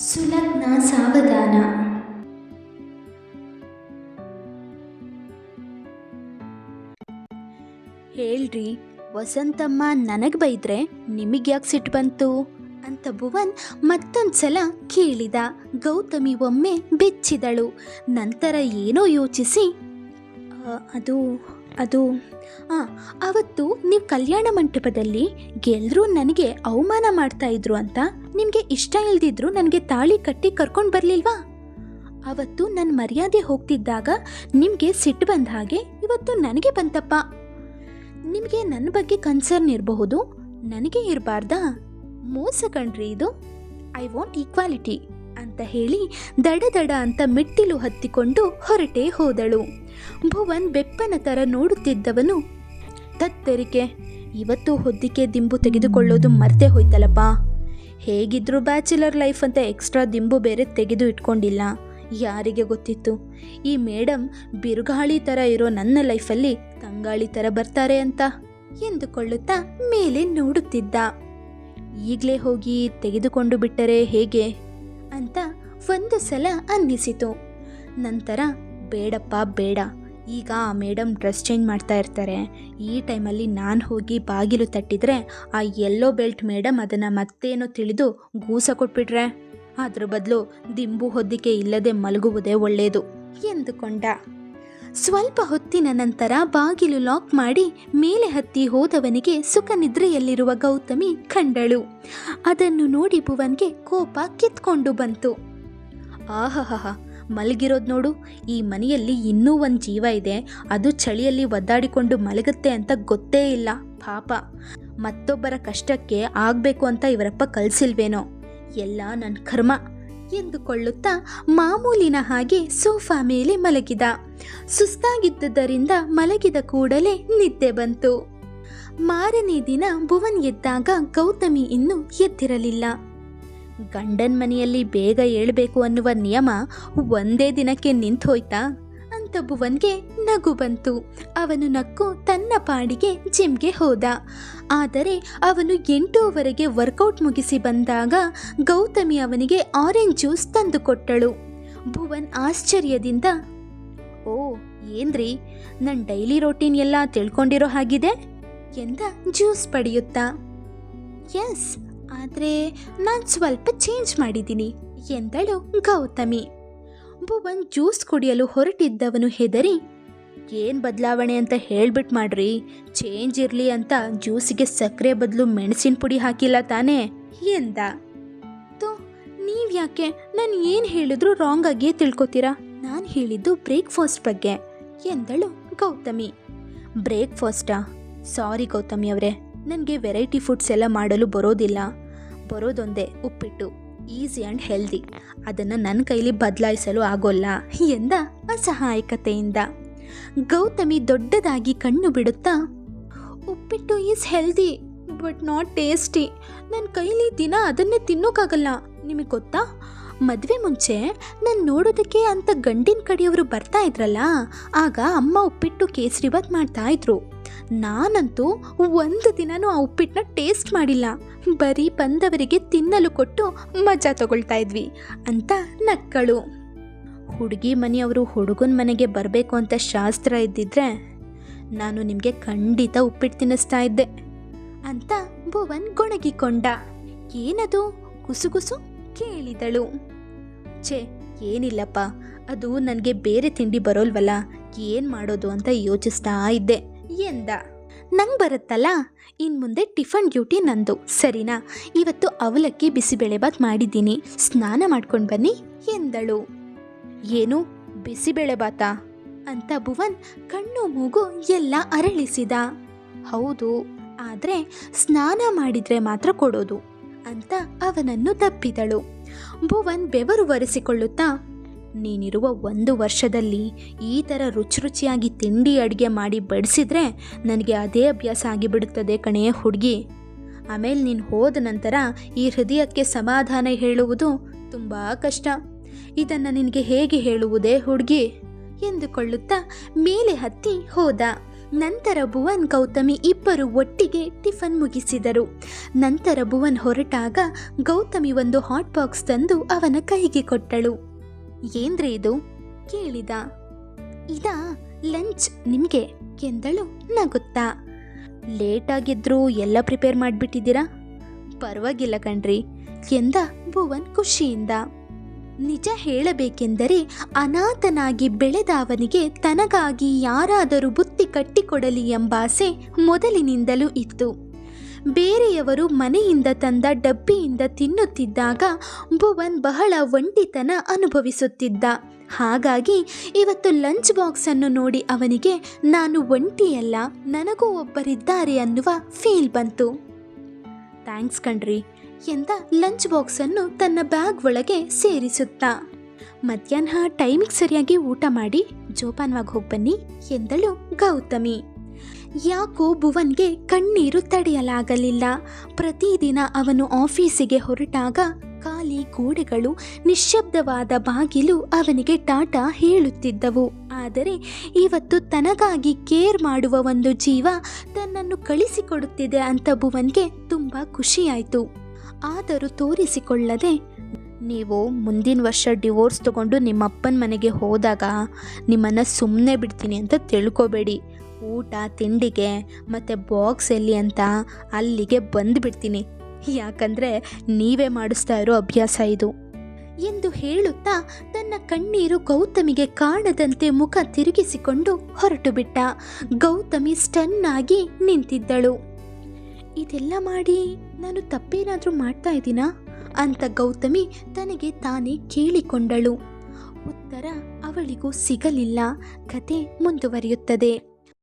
ಸುಲಗ್ನ ಸಾವಧಾನ. ಹೇಳ್ರಿ ವಸಂತಮ್ಮ ನನಗೆ ಬೈದ್ರೆ ನಿಮಗ್ಯಾಕೆ ಸಿಟ್ಟು ಬಂತು? ಅಂತ ಭುವನ್ ಮತ್ತೊಂದ್ಸಲ ಕೇಳಿದ. ಗೌತಮಿ ಒಮ್ಮೆ ಬೆಚ್ಚಿದಳು. ನಂತರ ಏನೋ ಯೋಚಿಸಿ ಅದು ಅದು ಆ, ಅವತ್ತು ನೀವು ಕಲ್ಯಾಣ ಮಂಟಪದಲ್ಲಿ ಎಲ್ಲರೂ ನನಗೆ ಅವಮಾನ ಮಾಡ್ತಾ ಇದ್ರು ಅಂತ ನಿಮಗೆ ಇಷ್ಟ ಇಲ್ದಿದ್ರು ನನಗೆ ತಾಳಿ ಕಟ್ಟಿ ಕರ್ಕೊಂಡು ಬರಲಿಲ್ವಾ? ಅವತ್ತು ನನ್ನ ಮರ್ಯಾದೆ ಹೋಗ್ತಿದ್ದಾಗ ನಿಮಗೆ ಸಿಟ್ಟು ಬಂದ ಹಾಗೆ ಇವತ್ತು ನನಗೆ ಬಂತಪ್ಪ. ನಿಮಗೆ ನನ್ನ ಬಗ್ಗೆ ಕನ್ಸರ್ನ್ ಇರಬಹುದು, ನನಗೆ ಇರಬಾರ್ದಾ? ಮೋಸ ಕಣ್ರಿ ಇದು. ಐ ವಾಂಟ್ ಈಕ್ವಾಲಿಟಿ ಅಂತ ಹೇಳಿ ದಡ ದಡ ಅಂತ ಮೆಟ್ಟಿಲು ಹತ್ತಿಕೊಂಡು ಹೊರಟೇ ಹೋದಳು. ಭುವನ್ ಬೆಪ್ಪನ ಥರ ನೋಡುತ್ತಿದ್ದವನು, ತತ್ತರಿಕೆ, ಇವತ್ತು ಹೊದ್ದಿಕೆ ದಿಂಬು ತೆಗೆದುಕೊಳ್ಳೋದು ಮರ್ತೆ ಹೋಯ್ತಲ್ಲಪ್ಪ. ಹೇಗಿದ್ರು ಬ್ಯಾಚುಲರ್ ಲೈಫ್ ಅಂತ ಎಕ್ಸ್ಟ್ರಾ ದಿಂಬು ಬೇರೆ ತೆಗೆದು ಇಟ್ಕೊಂಡಿಲ್ಲ. ಯಾರಿಗೆ ಗೊತ್ತಿತ್ತು? ಈ ಮೇಡಮ್ ಬಿರುಗಾಳಿ ಥರ ಇರೋ ನನ್ನ ಲೈಫಲ್ಲಿ ತಂಗಾಳಿ ಥರ ಬರ್ತಾರೆ ಅಂತ ಎಂದುಕೊಳ್ಳುತ್ತಾ ಮೇಲೆ ನೋಡುತ್ತಿದ್ದ. ಈಗಲೇ ಹೋಗಿ ತೆಗೆದುಕೊಂಡು ಬಿಟ್ಟರೆ ಹೇಗೆ? ಅಂತ ಒಂದು ಸಲ ಅನ್ನಿಸಿತು. ನಂತರ ಬೇಡಪ್ಪ, ಬೇಡ. ಈಗ ಮೇಡಮ್ ಡ್ರೆಸ್ ಚೇಂಜ್ ಮಾಡ್ತಾ ಇರ್ತಾರೆ. ಈ ಟೈಮಲ್ಲಿ ನಾನು ಹೋಗಿ ಬಾಗಿಲು ತಟ್ಟಿದ್ರೆ ಆ ಯೆಲ್ಲೋ ಬೆಲ್ಟ್ ಮೇಡಮ್ ಅದನ್ನು ಮತ್ತೇನೋ ತಿಳಿದು ಗೂಸ ಕೊಟ್ಬಿಟ್ರೆ. ಅದ್ರ ಬದಲು ದಿಂಬು ಹೊದ್ದಿಕೆ ಇಲ್ಲದೆ ಮಲಗುವುದೇ ಒಳ್ಳೆಯದು ಎಂದುಕೊಂಡ. ಸ್ವಲ್ಪ ಹೊತ್ತಿನ ನಂತರ ಬಾಗಿಲು ಲಾಕ್ ಮಾಡಿ ಮೇಲೆ ಹತ್ತಿ ಹೋದವನಿಗೆ ಸುಖ ನಿದ್ರೆಯಲ್ಲಿರುವ ಗೌತಮಿ ಕಂಡಳು. ಅದನ್ನು ನೋಡಿ ಭುವನ್ಗೆ ಕೋಪ ಕಿತ್ಕೊಂಡು ಬಂತು. ಆಹಹ ಮಲಗಿರೋದು ನೋಡು. ಈ ಮನೆಯಲ್ಲಿ ಇನ್ನೂ ಒಂದು ಜೀವ ಇದೆ. ಅದು ಚಳಿಯಲ್ಲಿ ಒದ್ದಾಡಿಕೊಂಡು ಮಲಗುತ್ತೆ ಅಂತ ಗೊತ್ತೇ ಇಲ್ಲ. ಪಾಪ. ಮತ್ತೊಬ್ಬರ ಕಷ್ಟಕ್ಕೆ ಆಗಬೇಕು ಅಂತ ಇವರಪ್ಪ ಕಲಿಸಿಲ್ವೇನೋ. ಎಲ್ಲ ನನ್ನ ಕರ್ಮ ಎಂದುಕೊಳ್ಳುತ್ತಾ ಮಾಮೂಲಿನ ಹಾಗೆ ಸೋಫಾ ಮೇಲೆ ಮಲಗಿದ. ಸುಸ್ತಾಗಿದ್ದುದರಿಂದ ಮಲಗಿದ ಕೂಡಲೇ ನಿದ್ದೆ ಬಂತು. ಮಾರನೇ ದಿನ ಭುವನ್ ಎದ್ದಾಗ ಗೌತಮಿ ಇನ್ನೂ ಎದ್ದಿರಲಿಲ್ಲ. ಗಂಡನ ಮನೆಯಲ್ಲಿ ಬೇಗ ಏಳಬೇಕು ಅನ್ನುವ ನಿಯಮ ಒಂದೇ ದಿನಕ್ಕೆ ನಿಂತೋಯ್ತಾ ಅಂತ ಭುವನ್ಗೆ ನಗು ಬಂತು. ಅವನು ನಕ್ಕು ತನ್ನ ಪಾಡಿಗೆ ಜಿಮ್ಗೆ ಹೋದ. ಆದರೆ ಅವನು ಎಂಟೂವರೆಗೆ ವರ್ಕೌಟ್ ಮುಗಿಸಿ ಬಂದಾಗ ಗೌತಮಿ ಅವನಿಗೆ ಆರೆಂಜ್ ಜ್ಯೂಸ್ ತಂದುಕೊಟ್ಟಳು. ಭುವನ್ ಆಶ್ಚರ್ಯದಿಂದ, ಓ, ಏನ್ರಿ? ನನ್ನ ಡೈಲಿ ರೊಟೀನ್ ಎಲ್ಲ ತಿಳ್ಕೊಂಡಿರೋ ಹಾಗಿದೆ? ಎಂದ ಜ್ಯೂಸ್ ಪಡೆಯುತ್ತಾ. ಎಸ್ ಆದರೆ ನಾನು ಸ್ವಲ್ಪ ಚೇಂಜ್ ಮಾಡಿದ್ದೀನಿ ಎಂದಳು ಗೌತಮಿ. ಭುವನ್ ಜ್ಯೂಸ್ ಕುಡಿಯಲು ಹೊರಟಿದ್ದವನು ಹೆದರಿ, ಏನು ಬದಲಾವಣೆ ಅಂತ ಹೇಳ್ಬಿಟ್ಟು ಮಾಡ್ರಿ ಚೇಂಜ್ ಇರಲಿ ಅಂತ ಜ್ಯೂಸಿಗೆ ಸಕ್ಕರೆ ಬದಲು ಮೆಣಸಿನ ಪುಡಿ ಹಾಕಿಲ್ಲ ತಾನೇ? ಎಂದ. ತೋ ನೀವು ಯಾಕೆ ನಾನು ಏನು ಹೇಳಿದ್ರು ರಾಂಗ್ ಆಗಿಯೇ ತಿಳ್ಕೊತೀರಾ? ನಾನು ಹೇಳಿದ್ದು ಬ್ರೇಕ್ಫಾಸ್ಟ್ ಬಗ್ಗೆ, ಎಂದಳು ಗೌತಮಿ. ಬ್ರೇಕ್ಫಾಸ್ಟಾ ಸಾರಿ ಗೌತಮಿ ಅವರೇ, ನನಗೆ ವೆರೈಟಿ ಫುಡ್ಸ್ ಎಲ್ಲ ಮಾಡಲು ಬರೋದಿಲ್ಲ. ಬರೋದೊಂದೇ ಉಪ್ಪಿಟ್ಟು ಈಸಿ ಆ್ಯಂಡ್ ಹೆಲ್ದಿ ಅದನ್ನು ನನ್ನ ಕೈಲಿ ಬದಲಾಯಿಸಲು ಆಗೋಲ್ಲ ಎಂದ ಅಸಹಾಯಕತೆಯಿಂದ. ಗೌತಮಿ ದೊಡ್ಡದಾಗಿ ಕಣ್ಣು ಬಿಡುತ್ತಾ, uppittu is healthy but not tasty ನನ್ನ ಕೈಲಿ ದಿನ ಅದನ್ನೇ ತಿನ್ನೋಕ್ಕಾಗಲ್ಲ ನಿಮಗೆ ಗೊತ್ತಾ? ಮದುವೆ ಮುಂಚೆ ನಾನು ನೋಡೋದಕ್ಕೆ ಅಂತ ಗಂಡಿನ ಕಡೆಯವರು ಬರ್ತಾ ಇದ್ರಲ್ಲ, ಆಗ ಅಮ್ಮ ಉಪ್ಪಿಟ್ಟು ಕೇಸರಿಬಾತ್ ಮಾಡ್ತಾ ಇದ್ರು. ನಾನಂತೂ ಒಂದು ದಿನನೂ ಆ ಉಪ್ಪಿಟ್ಟನ್ನ ಟೇಸ್ಟ್ ಮಾಡಿಲ್ಲ. ಬರೀ ಬಂದವರಿಗೆ ತಿನ್ನಲು ಕೊಟ್ಟು ಮಜಾ ತಗೊಳ್ತಾ ಇದ್ವಿ, ಅಂತ ನಕ್ಕಳು. ಹುಡುಗಿ ಮನೆಯವರು ಹುಡುಗನ ಮನೆಗೆ ಬರಬೇಕು ಅಂತ ಶಾಸ್ತ್ರ ಇದ್ದಿದ್ರೆ ನಾನು ನಿಮಗೆ ಖಂಡಿತ ಉಪ್ಪಿಟ್ಟು ತಿನ್ನಿಸ್ತಾ ಇದ್ದೆ, ಅಂತ ಭುವನ್ ಗೊಣಗಿಕೊಂಡ. ಏನದು? ಕುಸುಗುಸು ಕೇಳಿದಳು. ಛೇ, ಏನಿಲ್ಲಪ್ಪ. ಅದು ನನಗೆ ಬೇರೆ ತಿಂಡಿ ಬರೋಲ್ವಲ್ಲ, ಏನು ಮಾಡೋದು ಅಂತ ಯೋಚಿಸ್ತಾ ಇದ್ದೆ. ಎಂದ. ನಂಗೆ ಬರುತ್ತಲ್ಲ ಇನ್ನು ಮುಂದೆ ಟಿಫನ್ ಡ್ಯೂಟಿ ನಂದು, ಸರಿನಾ? ಇವತ್ತು ಅವಲಕ್ಕಿ ಬಿಸಿಬೇಳೆಬಾತ್ ಮಾಡಿದ್ದೀನಿ, ಸ್ನಾನ ಮಾಡ್ಕೊಂಡು ಬನ್ನಿ, ಎಂದಳು. ಏನು ಬಿಸಿಬೇಳೆಬಾತಾ ಅಂತ ಭುವನ್ ಕಣ್ಣು ಮೂಗು ಎಲ್ಲ ಅರಳಿಸಿದ. ಹೌದು, ಆದರೆ ಸ್ನಾನ ಮಾಡಿದರೆ ಮಾತ್ರ ಕೊಡೋದು, ಅಂತ ಅವನನ್ನು ತಪ್ಪಿದಳು. ಭುವನ್ ಬೆವರು ಒರೆಸಿಕೊಳ್ಳುತ್ತಾ ನೀನಿರುವ ಒಂದು ವರ್ಷದಲ್ಲಿ ಈ ಥರ ರುಚಿ ರುಚಿಯಾಗಿ ತಿಂಡಿ ಅಡುಗೆ ಮಾಡಿ ಬಡಿಸಿದ್ರೆ ನನಗೆ ಅದೇ ಅಭ್ಯಾಸ ಆಗಿಬಿಡುತ್ತದೆ ಕಣೇ ಹುಡುಗಿ. ಆಮೇಲೆ ನೀನು ಹೋದ ನಂತರ ಈ ಹೃದಯಕ್ಕೆ ಸಮಾಧಾನ ಹೇಳುವುದು ತುಂಬ ಕಷ್ಟ. ಇದನ್ನು ನಿನಗೆ ಹೇಗೆ ಹೇಳುವುದೇ ಹುಡುಗಿ? ಎಂದುಕೊಳ್ಳುತ್ತಾ ಮೇಲೆ ಹತ್ತಿ ಹೋದ. ನಂತರ ಭುವನ್ ಗೌತಮಿ ಇಬ್ಬರು ಒಟ್ಟಿಗೆ ಟಿಫನ್ ಮುಗಿಸಿದರು. ನಂತರ ಭುವನ್ ಹೊರಟಾಗ ಗೌತಮಿ ಒಂದು ಹಾಟ್ ಬಾಕ್ಸ್ ತಂದು ಅವನ ಕೈಗೆ ಕೊಟ್ಟಳು. ಏನ್ರಿ ಇದು? ಕೇಳಿದ. ಇದಾ ಲಂಚ್ ನಿಮಗೆ, ಎಂದಳು ನಗುತ್ತಾ. ಲೇಟಾಗಿದ್ರೂ ಎಲ್ಲ ಪ್ರಿಪೇರ್ ಮಾಡಿಬಿಟ್ಟಿದ್ದೀರಾ? ಪರವಾಗಿಲ್ಲ ಕಣ್ರಿ, ಎಂದ ಭುವನ್ ಖುಷಿಯಿಂದ. ನಿಜ ಹೇಳಬೇಕೆಂದರೆ ಅನಾಥನಾಗಿ ಬೆಳೆದ ಅವನಿಗೆ ತನಗಾಗಿ ಯಾರಾದರೂ ಬುತ್ತಿ ಕಟ್ಟಿಕೊಡಲಿ ಎಂಬಾಸೆ ಮೊದಲಿನಿಂದಲೂ ಇತ್ತು. ಬೇರೆಯವರು ಮನೆಯಿಂದ ತಂದ ಡಬ್ಬಿಯಿಂದ ತಿನ್ನುತ್ತಿದ್ದಾಗ ಭುವನ್ ಬಹಳ ಒಂಟಿತನ ಅನುಭವಿಸುತ್ತಿದ್ದ. ಹಾಗಾಗಿ ಇವತ್ತು ಲಂಚ್ ಬಾಕ್ಸನ್ನು ನೋಡಿ ಅವನಿಗೆ, ನಾನು ಒಂಟಿಯಲ್ಲ, ನನಗೂ ಒಬ್ಬರಿದ್ದಾರೆ ಅನ್ನುವ ಫೀಲ್ ಬಂತು. ಥ್ಯಾಂಕ್ಸ್ ಕಣ್ರಿ. ಎಂದ ಲಂಚ್ ಬಾಕ್ಸನ್ನು ತನ್ನ ಬ್ಯಾಗ್ ಒಳಗೆ ಸೇರಿಸುತ್ತಾ. ಮಧ್ಯಾಹ್ನ ಟೈಮಿಗೆ ಸರಿಯಾಗಿ ಊಟ ಮಾಡಿ ಜೋಪಾನವಾಗಿ ಹೋಗಿ ಬನ್ನಿ ಎಂದಳು ಗೌತಮಿ. ಯಾಕೋ ಭುವನ್ಗೆ ಕಣ್ಣೀರು ತಡೆಯಲಾಗಲಿಲ್ಲ. ಪ್ರತಿದಿನ ಅವನು ಆಫೀಸಿಗೆ ಹೊರಟಾಗ ಖಾಲಿ ಗೋಡೆಗಳು, ನಿಶ್ಶಬ್ದವಾದ ಬಾಗಿಲು ಅವನಿಗೆ ಟಾಟ ಹೇಳುತ್ತಿದ್ದವು. ಆದರೆ ಇವತ್ತು ತನಗಾಗಿ ಕೇರ್ ಮಾಡುವ ಒಂದು ಜೀವ ತನ್ನನ್ನು ಕಳಿಸಿಕೊಡುತ್ತಿದೆ ಅಂತ ಭುವನ್ಗೆ ತುಂಬ ಖುಷಿಯಾಯಿತು. ಆದರೂ ತೋರಿಸಿಕೊಳ್ಳದೆ, ನೀವು ಮುಂದಿನ ವರ್ಷ ಡಿವೋರ್ಸ್ ತಗೊಂಡು ನಿಮ್ಮಪ್ಪನ ಮನೆಗೆ ಹೋದಾಗ ನಿಮ್ಮನ್ನು ಸುಮ್ಮನೆ ಬಿಡ್ತೀನಿ ಅಂತ ತಿಳ್ಕೊಬೇಡಿ. ಊಟ, ತಿಂಡಿಗೆ, ಮತ್ತು ಬಾಕ್ಸ್ ಎಲ್ಲಿ ಅಂತ ಅಲ್ಲಿಗೆ ಬಂದುಬಿಡ್ತೀನಿ. ಯಾಕಂದರೆ ನೀವೇ ಮಾಡಿಸ್ತಾ ಇರೋ ಅಭ್ಯಾಸ ಇದು. ಎಂದು ಹೇಳುತ್ತಾ ತನ್ನ ಕಣ್ಣೀರು ಗೌತಮಿಗೆ ಕಾಣದಂತೆ ಮುಖ ತಿರುಗಿಸಿಕೊಂಡು ಹೊರಟು ಬಿಟ್ಟ ಗೌತಮಿ ಸ್ಟನ್ನಾಗಿ ನಿಂತಿದ್ದಳು. ಇದೆಲ್ಲ ಮಾಡಿ ನಾನು ತಪ್ಪೇನಾದರೂ ಮಾಡ್ತಾ ಇದ್ದೀನಾ? ಅಂತ ಗೌತಮಿ ತನಗೆ ತಾನೇ ಕೇಳಿಕೊಂಡಳು. ಉತ್ತರ ಅವಳಿಗೂ ಸಿಗಲಿಲ್ಲ. ಕತೆ ಮುಂದುವರಿಯುತ್ತದೆ.